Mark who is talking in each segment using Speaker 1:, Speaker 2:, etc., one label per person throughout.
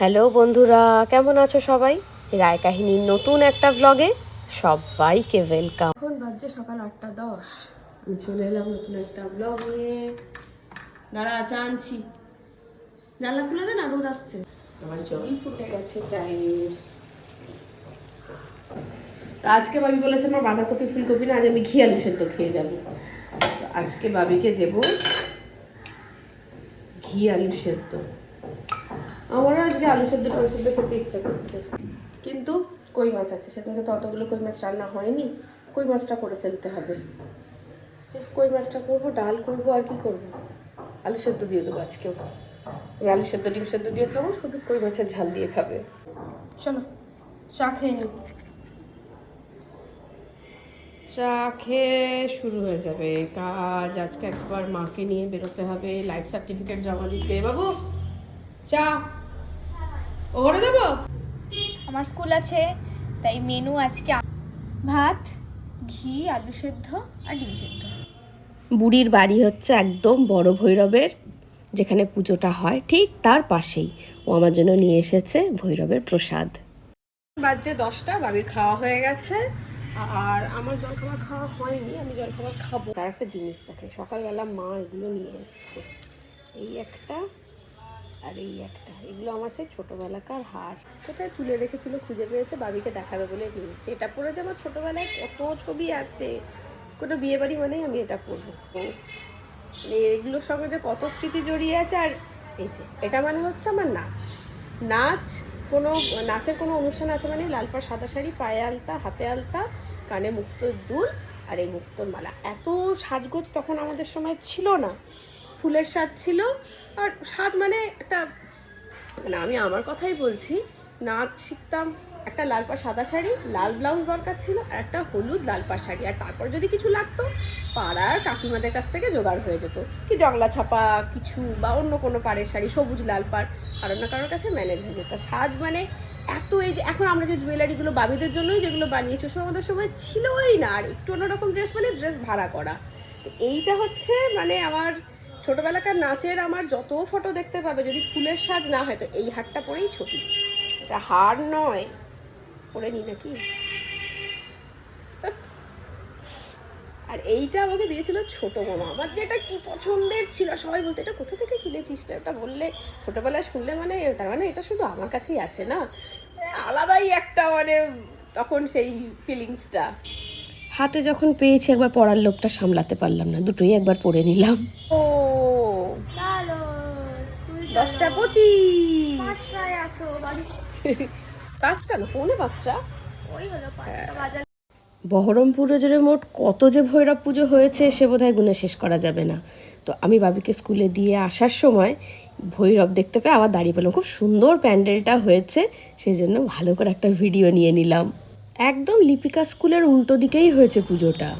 Speaker 1: Hello বন্ধুরা কেমন আছো সবাই? রায় কাহিনীর নতুন একটা ব্লগে সবাইকে ওয়েলকাম এখন বাজছে সকাল আটটা দশ। আমি চলে এলাম নতুন একটা ব্লগ নিয়ে দাঁড়া চা আনছি। জানলা খুলে দে না রোদ আসছে। আমার জল। ফুটে গেছে চায়ের। তো আজকে বাবি বলেছে আমার বাঁধাকপি ফুলকপি না আজ আমি ঘি আলু সেদ্ধ খেয়ে যাব। তো আজকে বাবিকে দেব ঘি আলু সেদ্ধ। আমারও আজকে আলু সেদ্ধ টালু সেদ্ধ খেতে ইচ্ছা করছে। কিন্তু কই মাছ আছে? সেদিনকে তো অতগুলো কই মাছ রান্না হয়নি। কই মাছটা করে ফেলতে হবে? কই মাছটা করব? ডাল করব আর কি করব? আলু সেদ্ধ দিয়ে দেবো আজকেও। আলু সেদ্ধ ডিম সেদ্ধ দিয়ে খাব শুধু কই মাছের ঝাল দিয়ে খাবে। চলো চা খেয়ে নিই। চা খেয়ে শুরু হয়ে যাবে কাজ। আজকে একবার মাকে নিয়ে বেরোতে হবে লাইফ সার্টিফিকেট জমা দিতে। বাবু চা। ওরে দেবো।
Speaker 2: আমার স্কুল আছে তাই মেনু আজকে ভাত ঘি আলু সেদ্ধ আর ডিম সেদ্ধ।
Speaker 1: বুড়ির বাড়ি হচ্ছে একদম বড় ভৈরবের যেখানে পুজোটা হয় ঠিক তার পাশেই। ও আমার জন্য নিয়ে এসেছে ভৈরবের প্রসাদ। বাজছে দশটা বাবির খাওয়া হয়ে গেছে। আর আমার জলখাবার খাওয়া হয়নি আমি জলখাবার খাব। তার একটা জিনিস দেখে সকালবেলা মা এগুলো নিয়ে এসছে। এই একটা আর এই একটা, এগুলো আমার সেই ছোটোবেলাকার হার। কোথায় তুলে রেখেছিল খুঁজে পেয়েছে বাবিকে দেখাবে বলে নিয়ে এটা পরে যে আমার ছোটোবেলায় কত ছবি আছে, কোনো বিয়েবাড়ি মানেই আমি এটা পরবো মানে এগুলোর সঙ্গে যে কত স্মৃতি জড়িয়ে আছে আর এই যে, এটা মানে হচ্ছে আমার নাচ। নাচ কোনো, নাচের কোনো অনুষ্ঠান আছে মানে লাল পাড় সাদা শাড়ি, পায়ে আলতা, হাতে আলতা, কানে মুক্তোর দুল আর এই মুক্তোর মালা। এত সাজগোজ তখন আমাদের সময় ছিল না। ফুলের সাজ ছিল আর সাজ মানে একটা মানে আমি আমার কথাই বলছি নাচ শিখতাম, একটা লাল পাড় সাদা শাড়ি, লাল ব্লাউজ দরকার ছিল আর একটা হলুদ লাল পাড় শাড়ি। আর তারপর যদি কিছু লাগতো, পাড়ার কাকিমাদের কাছ থেকে জোগাড় হয়ে যেত। কি জংলা ছাপা, কিছু বা অন্য কোনো পাড়ের শাড়ি, সবুজ লাল পাড় কারোর না কারোর কাছে ম্যানেজ হয়ে যেত। সাজ মানে এত এই যে, এখন আমরা যে জুয়েলারিগুলো বাবিদের জন্যই যেগুলো বানিয়েছি ওসব আমাদের সময় ছিলই না। আর একটু অন্যরকম ড্রেস মানে ড্রেস ভাড়া করা। তো এইটা হচ্ছে মানে আমার ছোটোবেলাকার নাচের আমার যত ফটো দেখতে পাবে যদি ফুলের সাজ না হয় তো এই হারটা পরেই ছবি। এটা হার নয় পরে নি নাকি আর এইটা আমাকে দিয়েছিল ছোট মামা। আমার যেটা কি পছন্দের ছিল সবাই বলতে এটা কোথা থেকে কিনেছিস ওটা বললে ছোটবেলায় শুনলে মানে তার মানে এটা শুধু আমার কাছেই আছে না? আলাদাই একটা মানে তখন সেই ফিলিংসটা হাতে যখন পেয়েছি একবার পড়ার লোকটা সামলাতে পারলাম না দুটোই একবার পড়ে নিলাম। ও দশটা পঁচিশ। পাঁচটা না পৌনে পাঁচটা?
Speaker 2: ওই হলো পাঁচটা বাজার।
Speaker 1: বহরমপুর জুড়ে মোট কত যে ভৈরব পুজো হয়েছে সে বোধহয় গুণে শেষ করা যাবে না। তো আমি বাবিকে স্কুলে দিয়ে আসার সময় ভৈরব দেখতে পেয়ে আবার দাঁড়িয়ে পেলাম। খুব সুন্দর প্যান্ডেলটা হয়েছে সেই জন্য ভালো করে একটা ভিডিও নিয়ে নিলাম। একদম লিপিকা স্কুলের উল্টো দিকেই হয়েছে পুজোটা।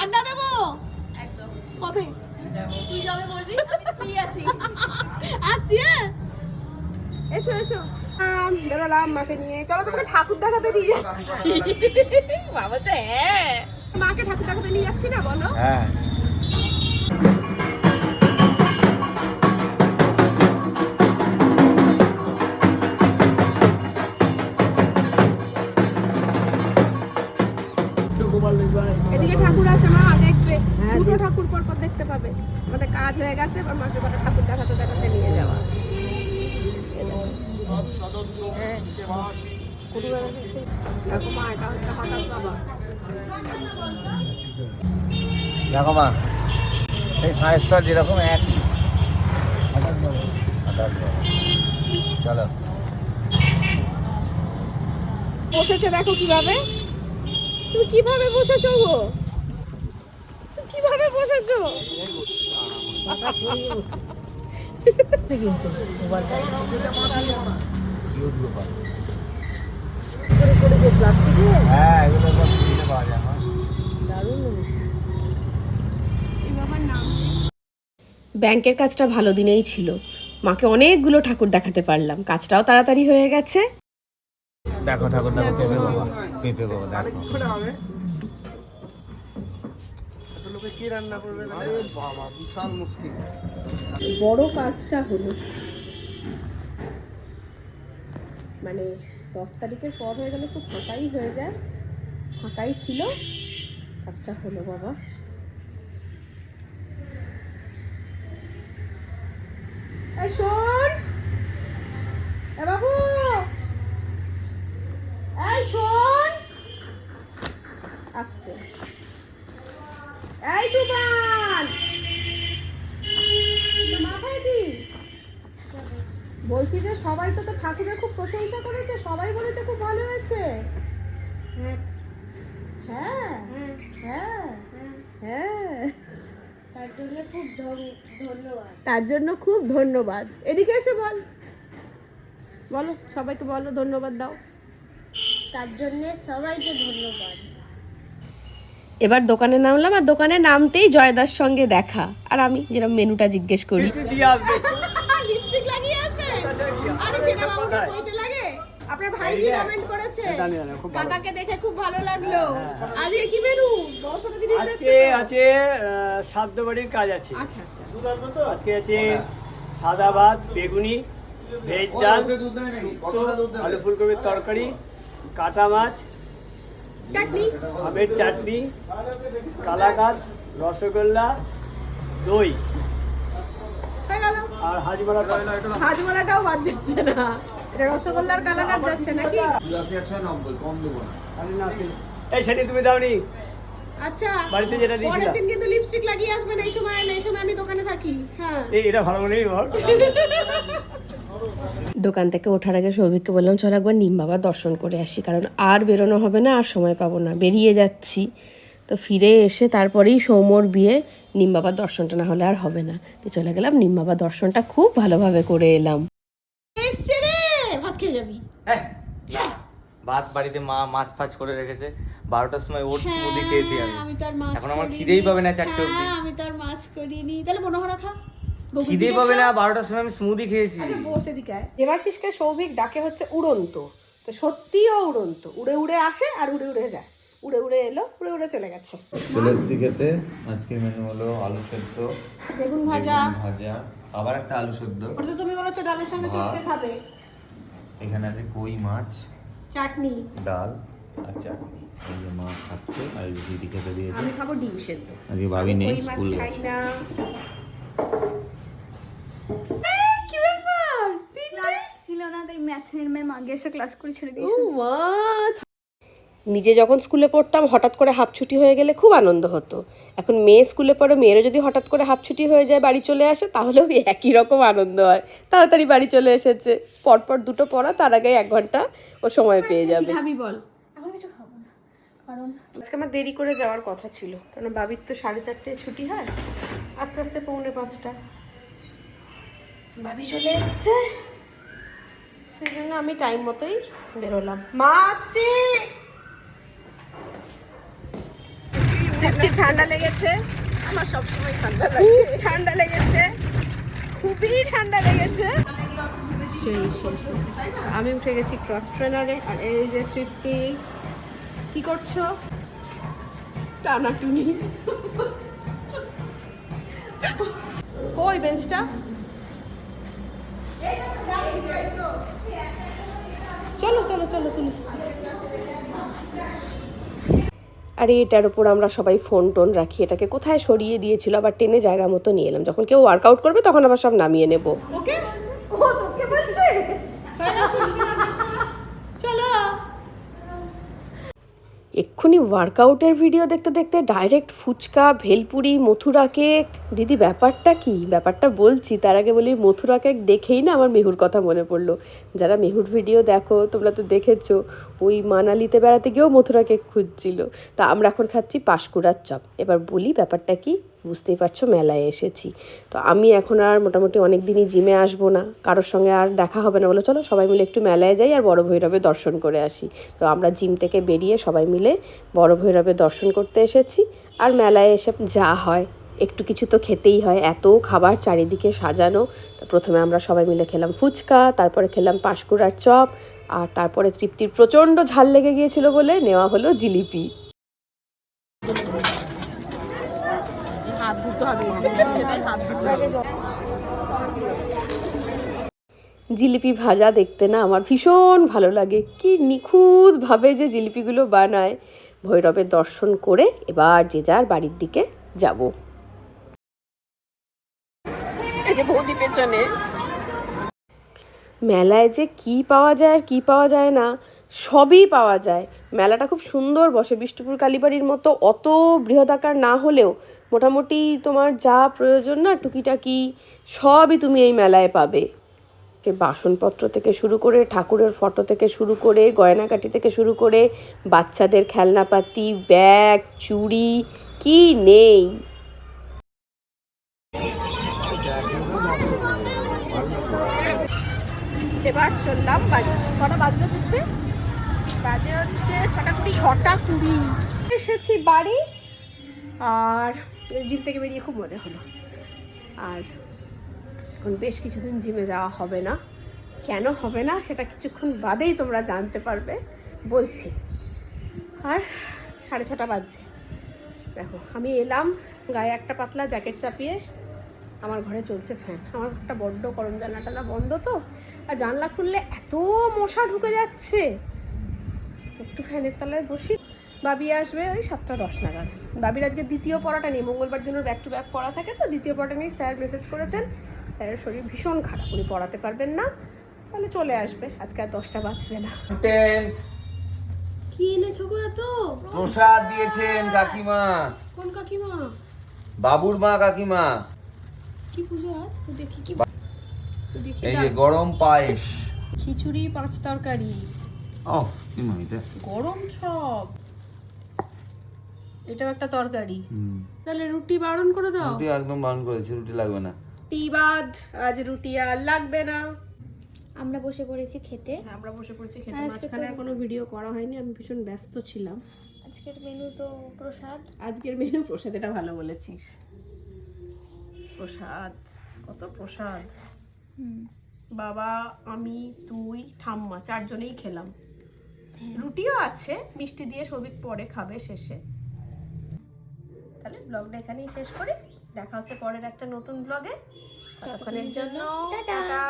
Speaker 2: আড্ডা দেবো? কবে? তুই যাবে বলবি আমি ফ্রি আছি। আসছি হ্যাঁ।
Speaker 1: এসো এসো। বেরোলাম মাকে নিয়ে। চলো তোমাকে ঠাকুর দেখাতে নিয়ে যাচ্ছি। বাবা হ্যাঁ। মাকে ঠাকুর দেখাতে নিয়ে যাচ্ছি না বলো?
Speaker 3: হ্যাঁ।
Speaker 1: এদিকে ঠাকুর আছে মা দেখবে দুটো ঠাকুর পর পর দেখতে পাবে আমাদের কাজ হয়ে গেছে এবার মাকে কটা ঠাকুর দেখাতে দেখাতে নিয়ে যাওয়া দেখো। হ্যাঁ। দেখো মা এটা হচ্ছে হঠাৎ বাবা
Speaker 3: দেখো মা সেই সাঁড়েশ্বর যেরকম এক। চলো
Speaker 1: বসেছে দেখো কীভাবে তুমি কীভাবে বসেছো গো? কীভাবে বসেছো? ব্যাংকের কাজটা ভালো দিনেই ছিল। মাকে অনেকগুলো ঠাকুর দেখাতে পারলাম। কাজটাও তাড়াতাড়ি হয়ে গেছে।
Speaker 3: দেখো ঠাকুর দেখো পেঁপে বাবা পেঁপে বাবা দেখো।
Speaker 4: লোকে কি রান্না করবে?
Speaker 3: আরে বাবা
Speaker 1: বড় কাজটা হলো মানে দশ তারিখের পর হয়ে গেলে খুব ফাঁকাই হয়ে যায় ফাঁকাই ছিল। কাজটা হলো বাবা। শোন এ বাবু এই শোন আসছে এই টুবান মাথায় দি বলছি যে সবাই তো তো ঠাকুরের খুব প্রশংসা করেছে সবাই বলেছে খুব ভালো হয়েছে। হ্যাঁ। হ্যাঁ? হ্যাঁ। হ্যাঁ?
Speaker 5: ধন- ধন্যবাদ।
Speaker 1: তার জন্য খুব ধন্যবাদ। এদিকে এসে বল। বলো সবাইকে বলো ধন্যবাদ দাও।
Speaker 5: তার জন্য সবাইকে ধন্যবাদ।
Speaker 1: এবার দোকানে নামলাম আর দোকানে নামতেই জয়দার সঙ্গে দেখা। আর আমি যেরকম মেনুটা জিজ্ঞেস করি।
Speaker 4: দিয়ে আসবে।
Speaker 1: লিপস্টিক লাগিয়ে আসবে? আরে চেনা বাবু পয়সা লাগে? আপনার ভাইজি কমেন্ট করেছে?
Speaker 4: জানি, জানি, খুব ভালো।
Speaker 1: কাকাকে দেখে খুব ভালো লাগল। আজকে কি মেনু?
Speaker 4: আছে কাজ আছে।
Speaker 1: আচ্ছা আচ্ছা।
Speaker 4: আজকে আছে সাদা ভাত বেগুনি ভেজ ডাল আলু ফুলকপির তরকারি কাটা মাছ
Speaker 1: চাটনি?
Speaker 4: আমের চাটনি কালাকাঁদ রসগোল্লা দই। আর হাজমারা
Speaker 1: হাজমালাটাও বাদ যাচ্ছে না। এটা রসগোল্লার কালাকাঁদ যাচ্ছে নাকি?
Speaker 3: চুরাশি একশো নব্বই কম দেবো না।
Speaker 4: এই সেটি তুমি দাওনি।
Speaker 1: আচ্ছা
Speaker 4: বাড়িতে যেটা দিয়েছিলাম।
Speaker 1: পরের দিন কিন্তু লিপস্টিক লাগিয়ে আসবেন এই সময় এই সময় আমি দোকানে থাকি। হ্যাঁ।
Speaker 4: এই এটা ভালো মনেই বল।
Speaker 1: দোকান থেকে ওঠার আগে সৌভিককে বললাম চল একবার নিম বাবার দর্শন করে আসি কারণ আর বেরোনো হবে না আর সময় পাবো না। বেরিয়ে যাচ্ছি। তো ফিরে এসে তারপরেই সৌমর বিয়ে নিম বাবার দর্শনটা না হলে আর হবে না। তো চলে গেলাম নিম বাবার দর্শনটা খুব ভালোভাবে করে এলাম। ভাত খেয়ে যাবি।
Speaker 6: হ্যাঁ, ভাত বাড়িতে মা মাছ ফাছ করে রেখেছে। বারোটার সময় ওর স্মুদি খেয়েছি আমি।
Speaker 1: আমি তার মাছ
Speaker 6: এখন আমার খিদেই পাবে না চারটে অবধি।
Speaker 1: হ্যাঁ, আমি তার মাছ করিনি। তাহলে মনোহরা খা। পিঠে
Speaker 6: পাবে
Speaker 1: খা।
Speaker 6: না বারোটার সময় আমি স্মুদি খেয়েছি।
Speaker 1: আচ্ছা বসে দিকে দেবাশিসকে সৌভিক ডাকে হচ্ছে উড়ন্ত। তো সত্যিও উড়ন্ত। উড়ে উড়ে আসে আর উড়ে উড়ে যায়। উড়ে উড়ে এলো উড়ে উড়ে চলে গেছে।
Speaker 6: চলে এসেছি খেতে আজকের মেনু হলো আলু সেদ্ধ
Speaker 1: বেগুন ভাজা।
Speaker 6: ভাজা আবার একটা আলু সেদ্ধ।
Speaker 1: ওটা তো তুমি বলো তো ডালের সঙ্গে চটকে খাবে।
Speaker 6: এখানে আছে কই মাছ
Speaker 1: চাটনি।
Speaker 6: ডাল আর চাটনি। এই যে মা খাচ্ছে আর দিদি খেতে দিয়েছে।
Speaker 1: আমি খাব ডিম সেদ্ধ।
Speaker 6: আজকে ভাবি নেই স্কুল
Speaker 1: খাই না।
Speaker 2: ছিল না তাই ম্যাথের ম্যাম আগে এসে ক্লাস করে ছেড়ে
Speaker 1: দিয়েছি নিজে যখন স্কুলে পড়তাম হঠাৎ করে হাফ ছুটি হয়ে গেলে খুব আনন্দ হতো। এখন মেয়ে স্কুলে পড়ে মেয়েরও যদি হঠাৎ করে হাফ ছুটি হয়ে যায় বাড়ি চলে আসে তাহলেও একই রকম আনন্দ হয়। তাড়াতাড়ি বাড়ি চলে এসেছে। পরপর দুটো পড়া তার আগে এক ঘণ্টা ও সময় পেয়ে যাবে। খাবি বল
Speaker 2: এখন কিছু খাব না কারণ
Speaker 1: আজকে আমার দেরি করে যাওয়ার কথা ছিল কারণ বাবির তো সাড়ে চারটে ছুটি হয় আস্তে আস্তে পৌনে পাঁচটা। বাবি চলে এসছে সেই জন্য আমি টাইম মতোই বেরোলাম। মা আসছি! একটু ঠান্ডা লেগেছে। আমার সবসময় ঠান্ডা লাগে। ঠান্ডা লেগেছে। খুবই ঠান্ডা লেগেছে। সেই সেই। আমি উঠে গেছি ক্রস ট্রেনারে আর এই যে তৃপ্তি কি করছ? টানাটুনি কই বেঞ্চটা? চলো চলো চলো তুলি আর এটার উপর আমরা সবাই ফোন টোন রাখি, এটাকে কোথায় সরিয়ে দিয়েছিল, আবার টেনে জায়গা মতো নিয়ে এলাম। যখন কেউ ওয়ার্কআউট করবে, তখন আবার সব নামিয়ে নেব। ওকে ও তোকে বলছে চলো এক্ষুনি ওয়ার্কআউটের ভিডিও দেখতে দেখতে ডাইরেক্ট ফুচকা, ভেলপুরি, মথুরা কেক দিদি, ব্যাপারটা কি? ব্যাপারটা বলছি, তার আগে বলি মথুরা কেক দেখেই না আমার মেহুর কথা মনে পড়ল। যারা মেহুর ভিডিও দেখো, তোমরা তো দেখেছ, ওই মানালিতে বেড়াতে গিয়েও মথুরা কেক খুঁজছিল। তা আমরা এখন খাচ্ছি পাঁশকুড়ার চপ। এবার বলি ব্যাপারটা কি? বুঝতেই পারছ, মেলায় এসেছি। তো আমি এখন আর মোটামুটি অনেক দিনই জিমে আসব না, কারোর সঙ্গে আর দেখা হবে না বলে চলো সবাই মিলে একটু মেলায় যাই আর বড় ভৈরবে দর্শন করে আসি। তো আমরা জিম থেকে বেরিয়ে সবাই মিলে বড় ভৈরবে দর্শন করতে এসেছি আর মেলায় এসে যা হয়, একটু কিছু তো খেতেই হয়, এত খাবার চারিদিকে সাজানো। প্রথমে আমরা সবাই মিলে খেলাম ফুচকা, তারপরে খেলাম পাঁশকুড়ার চপ আর তারপরে তৃপ্তির প্রচণ্ড ঝাল লেগে গিয়েছিল বলে নেওয়া হলো জিলিপি। হাত জিলিপি ভাজা দেখতে না আমার ভীষণ ভালো লাগে। কি নিখুঁতভাবে যে জিলিপিগুলো বানায়। ভৈরবের দর্শন করে এবার যে যার বাড়ির দিকে যাব। মেলায় যে কি পাওয়া যায় আর কি পাওয়া যায় না সবই পাওয়া যায়। মেলাটা খুব সুন্দর বসে। বিষ্ণুপুর কালীবাড়ির মতো অত বৃহদাকার না হলেও মোটামুটি তোমার যা প্রয়োজন না টুকিটাকি সবই তুমি এই মেলায় পাবে। সে বাসনপত্র থেকে শুরু করে ঠাকুরের ফটো থেকে শুরু করে গয়নাকাটি থেকে শুরু করে বাচ্চাদের খেলনাপাতি ব্যাগ চুড়ি কি নেই? এবার চললাম বাড়ি। কটা বাজলো ফিরতে বাজে হচ্ছে ছটা কুড়ি ছটা কুড়ি। এসেছি বাড়ি আর জিম থেকে বেরিয়ে খুব মজা হলো। আর এখন বেশ কিছুদিন জিমে যাওয়া হবে না। কেন হবে না সেটা কিছুক্ষণ বাদেই তোমরা জানতে পারবে, বলছি। আর সাড়ে ছটা বাজছে। দেখো, আমি এলাম, গায়ে একটা পাতলা জ্যাকেট চাপিয়ে আমার ঘরে চলছে ফ্যান। আমার একটা বড্ড গরম জানলাটা বন্ধ তো, আর জানলা খুললে এত মশা ঢুকে যাচ্ছে। একটু ফ্যানের তলায় বসি। বাবি আসবে ওই সাতটা দশ নাগাদ। বাবির আজকে দ্বিতীয় পড়াটা নেই মঙ্গলবার জন্য ব্যাক টু ব্যাক পড়া থাকে তো দ্বিতীয় পড়াটা নেই স্যার মেসেজ করেছেন। স্যারের শরীর ভীষণ খারাপ উনি পড়াতে পারবেন না। তাহলে চলে আসবে আজকে আর দশটা বাজবে না। কি এনেছো গো এত?
Speaker 3: প্রসাদ দিয়েছেন কাকিমা।
Speaker 1: কোন কাকিমা?
Speaker 3: বাবুর মা কাকিমা।
Speaker 1: কি পুজো আজ? দেখি কি
Speaker 3: এই যে গরম পায়েস।
Speaker 1: খিচুড়ি পাঁচ তরকারি।
Speaker 3: ও কি মা
Speaker 1: গরম সব। এটাও একটা তরকারি। তাহলে রুটি বারণ করে দাও।
Speaker 3: রুটি একদম বারণ করেছি রুটি লাগবে না।
Speaker 1: রুটি বাদ আজ রুটি আর লাগবে না।
Speaker 2: আমরা বসে পড়েছি খেতে।
Speaker 1: আমরা বসে পড়েছি খেতে। মাঝখানে আর কোনো ভিডিও করা হয়নি আমি ভীষণ ব্যস্ত ছিলাম।
Speaker 2: আজকের মেনু তো প্রসাদ।
Speaker 1: আজকের মেনু প্রসাদ এটা ভালো বলেছিস। প্রসাদ কত প্রসাদ। বাবা আমি তুই ঠাম্মা চারজনেই খেলাম। রুটিও আছে মিষ্টি দিয়ে সবিক পরে খাবে শেষে। তাহলে ব্লগটা এখানেই শেষ করি। দেখা হচ্ছে পরের একটা নতুন ব্লগে। ততক্ষণের জন্য টাটা।